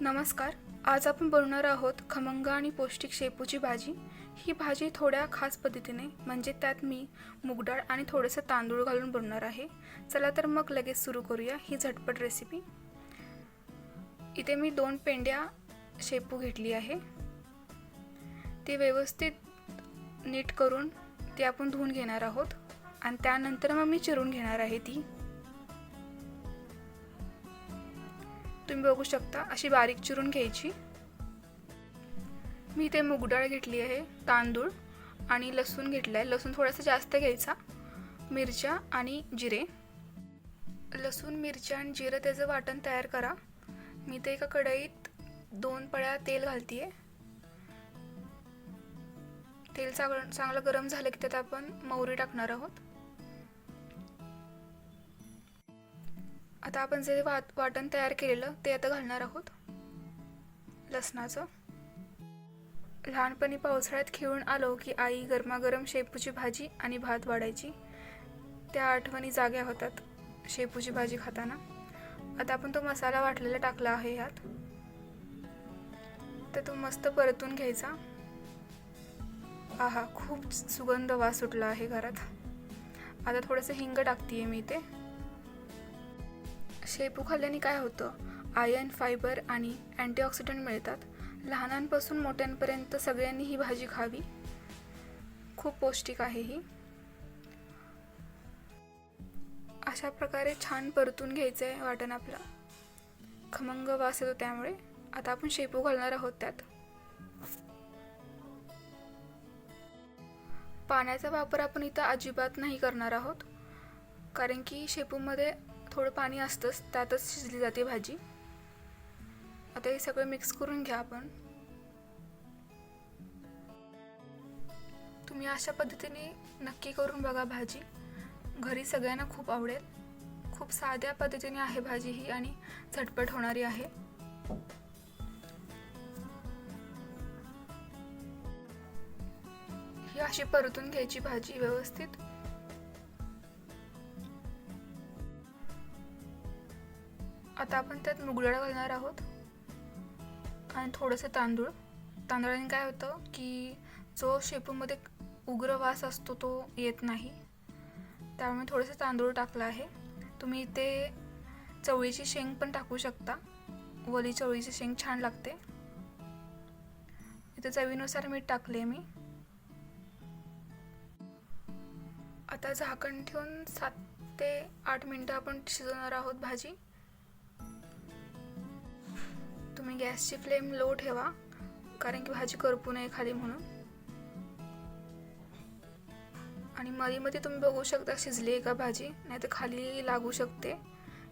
नमस्कार आज आपण बनवणार आहोत खमंग आणि पौष्टिक शेपूची भाजी. ही भाजी थोड्या खास पद्धतीने म्हणजे त्यात मी मूगडाळ आणि थोडंसं तांदूळ घालून बनवणार आहे. चला तर मग लगेच सुरू करूया ही झटपट रेसिपी इथे मी दोन पेंड्या शेपू घेतली आहे. ती व्यवस्थित नीट करून ती आपण धुवून घेणार आहोत. आणि त्यानंतर मग मी चिरून घेणार आहे ती. तुम्ही बघू शकता अशी बारीक चिरून घ्यायची. मी इथे मुगडाळ घेतली आहे तांदूळ आणि लसूण घेतला आहे लसूण थोडासा जास्त घ्यायचा मिरच्या आणि जिरे. लसूण मिरच्या आणि जिरं त्याचं वाटण तयार करा. मी ते एका कढईत दोन पळ्या तेल घालते आहे तेल चांगलं चांगलं गरम झालं की त्यात आपण मोहरी टाकणार आहोत. आता आपण जे वाट वाटण तयार केलेलं ते आता घालणार आहोत. लसणाचं. लहानपणी पावसाळ्यात खेळून आलो की आई गरमागरम शेपूची भाजी आणि भात वाढायची. त्या आठवणी जाग्या होतात शेपूची भाजी खाताना. आता आपण तो मसाला वाटलेला टाकला आहे ह्यात तर तो मस्त परतून घ्यायचा. आहा खूप सुगंध वास सुटला आहे घरात. आता थोडंसं हिंग टाकते मी इथे. शेपू खाल्ल्याने काय होतं? आयर्न फायबर आणि अँटीऑक्सिडंट मिळतात. लहानांपासून मोठ्यांपर्यंत सगळ्यांनी ही भाजी खावी. खूप पौष्टिक आहे ही. अशा प्रकारे छान परतून घ्यायचं आहे वाटण आपलं. खमंग वास येतो त्यामुळे. आता आपण शेपू घालणार आहोत त्यात. पाण्याचा वापर आपण इथं अजिबात नाही करणार आहोत. कारण की शेपूमध्ये थोडं पाणी असतंच त्यातच शिजली जाते भाजी. आता हे सगळं मिक्स करून घ्या आपण. तुम्ही अशा पद्धतीने नक्की करून बघा भाजी. घरी सगळ्यांना खूप आवडेल. खूप साध्या पद्धतीने आहे भाजी ही आणि झटपट होणारी आहे. ही अशी परतून घ्यायची भाजी व्यवस्थित. आता आपण त्यात मुगडाळ घालणार आहोत. आणि थोडंसं तांदूळ. तांदळाने काय होतं की जो शेपूमध्ये उग्र वास असतो तो येत नाही. त्यामुळे थोडंसं तांदूळ टाकलं आहे. तुम्ही इथे चवळीची शेंग पण टाकू शकता. वली चवळीची शेंग छान लागते. इथे चवीनुसार मीठ टाकले मी. आता झाकण ठेवून सात ते आठ मिनटं आपण शिजवणार आहोत भाजी. तुम्ही गॅसची फ्लेम लो ठेवा कारण की भाजी करपू नये खाली म्हणून. आणि मध्ये तुम्ही बघू शकता शिजली आहे का भाजी नाही तर खाली लागू शकते.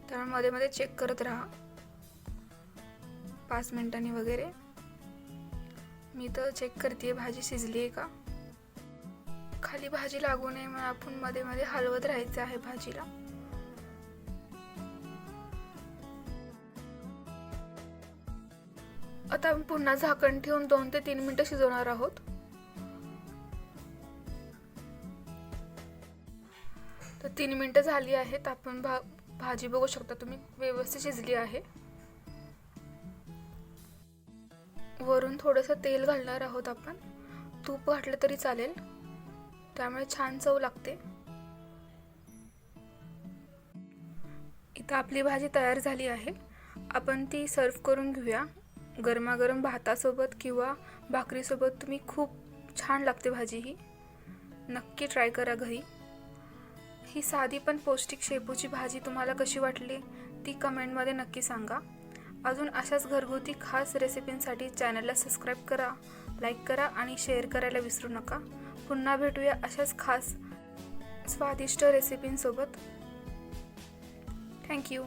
त्यामुळे मध्ये मध्ये चेक करत राहा. पाच मिनिटांनी वगैरे. मी तर चेक करते भाजी शिजली आहे का. खाली भाजी लागू नये म्हणून आपण मध्ये मध्ये हलवत राहायचं आहे भाजीला. आता आपण पुन्हा झाकण ठेवून दोन ते तीन मिनिटं शिजवणार आहोत. तर तीन मिनिटं झाली आहेत. आपण भा भाजी बघू शकता तुम्ही व्यवस्थित शिजली आहे. वरून थोडंसं तेल घालणार आहोत आपण. तूप घातलं तरी चालेल. त्यामुळे छान चव लागते. इथं आपली भाजी तयार झाली आहे. आपण ती सर्व करून घेऊया. गरमागरम भातासोबत किंवा भाकरीसोबत तुम्ही खूप छान लागते भाजी ही. नक्की ट्राय करा घरी. ही साधी पण पौष्टिक शेपूची भाजी तुम्हाला कशी वाटली ती कमेंटमध्ये नक्की सांगा. अजून अशाच घरगुती खास रेसिपींसाठी चॅनलला सबस्क्राईब करा लाईक करा आणि शेअर करायला विसरू नका. पुन्हा भेटूया अशाच खास स्वादिष्ट रेसिपींसोबत. थँक्यू